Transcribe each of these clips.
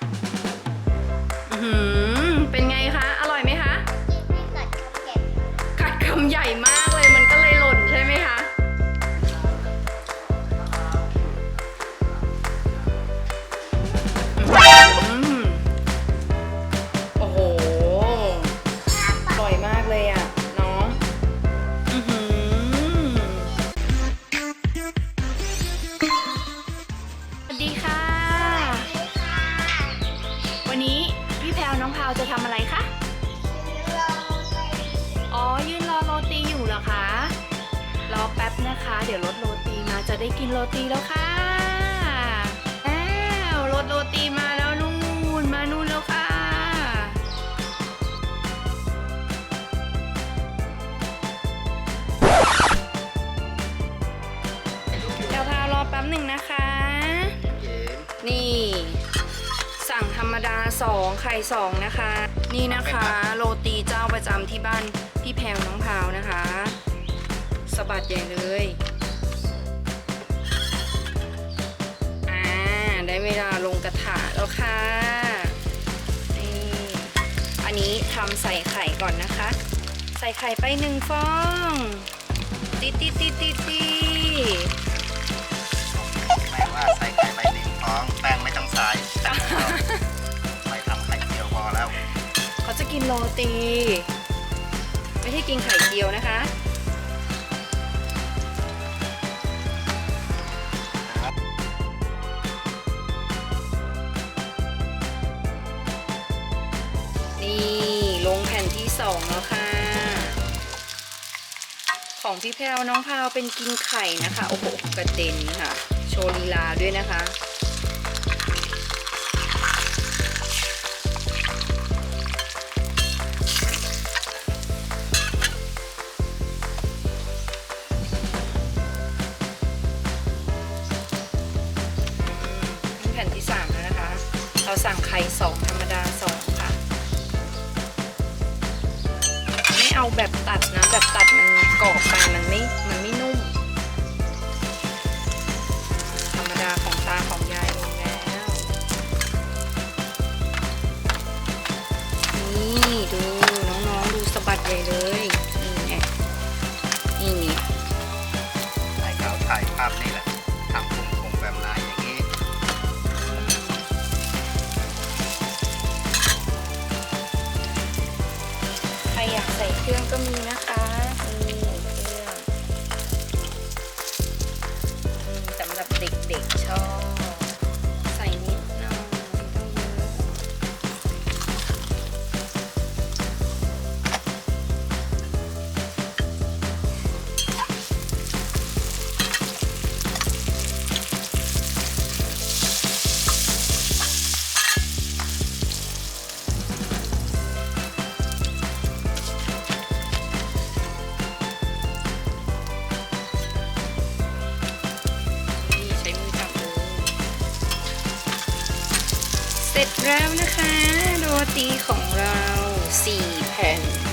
อื้ เดี๋ยวรถโรตีมาจะได้กินโรตีแล้วค่ะอ้าวรถโรตีมาแล้วนู่นมานู่นแล้วค่ะ เดี๋ยวพารอแป๊บหนึ่งนะคะ นี่ สั่งธรรมดาสองไข่สองนะคะ นี่นะคะ โรตีเจ้าประจำที่บ้านพี่แพรวน้องพาวนะคะสะบัดใหญ่เลย ทำใส่ไข่ก่อนนะคะ ใส่ไข่ไปหนึ่งฟอง ติดติดติดติดติดแม่ว่าใส่ไข่ไปหนึ่งฟอง แป้งไม่ต้องใส่ใส่ทำไข่เจียวพอแล้ว เขาจะกินโรตี ไม่ใช่กินไข่เจียวนะคะ ของพี่แพรวน้องพาวเป็นกินไข่นะคะ โอ้โหกระเด็นค่ะ โชว์ลีลาด้วยนะคะ แผ่นที่3แล้วนะคะ เราสั่งไข่สองธรรมดาสองค่ะ ไม่เอาแบบตัดนะ แบบตัดมัน รอบไปมันไม่ มันไม่นุ่ม ธรรมดาของตาของยายลงแล้ว นี่ดูน้องๆดูสะบัดใหญ่เลย นี่ไงนี่ไงไข่ขาวถ่ายภาพนี่แหละทำคงๆแบบลายอย่างนี้ ใครอยากใส่เครื่องก็มีนะ ร็จแล้วนะคะ โรตีของเรา4แผ่น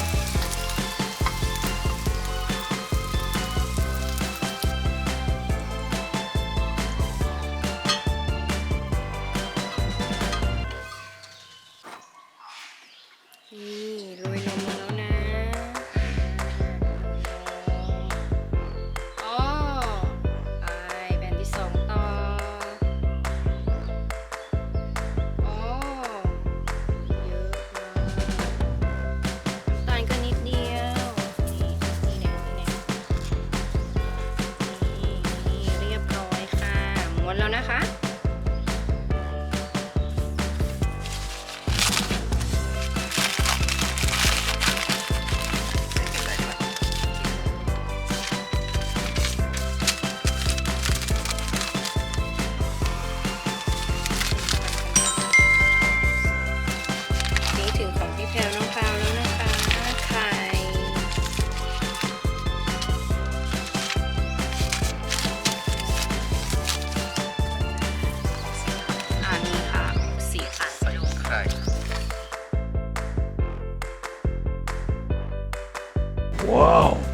อื้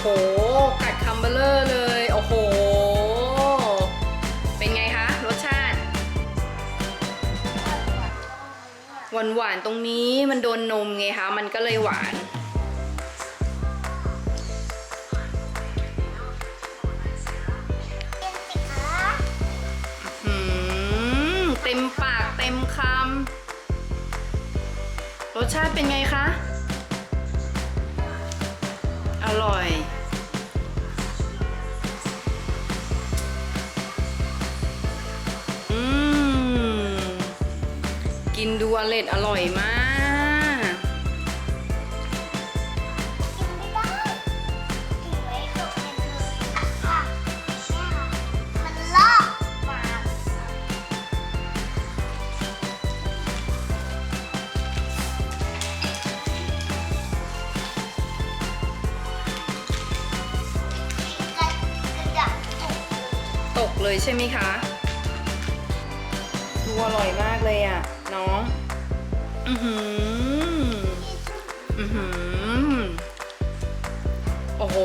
โห กัดคัมเบลเลอร์เลย โอ้โห เป็นไงคะ รสชาติ หวานหวานๆตรงนี้มันโดนนมไงคะ มันก็เลยหวานอืมเต็มปากเต็มคำรสชาติเป็นไงคะ อร่อย อืม กินดูอร่อยอร่อยมาก ตกเลยใช่ไหมคะ ดูอร่อยมากเลยอะ น้อง อือหือ อือหือ โอ้โห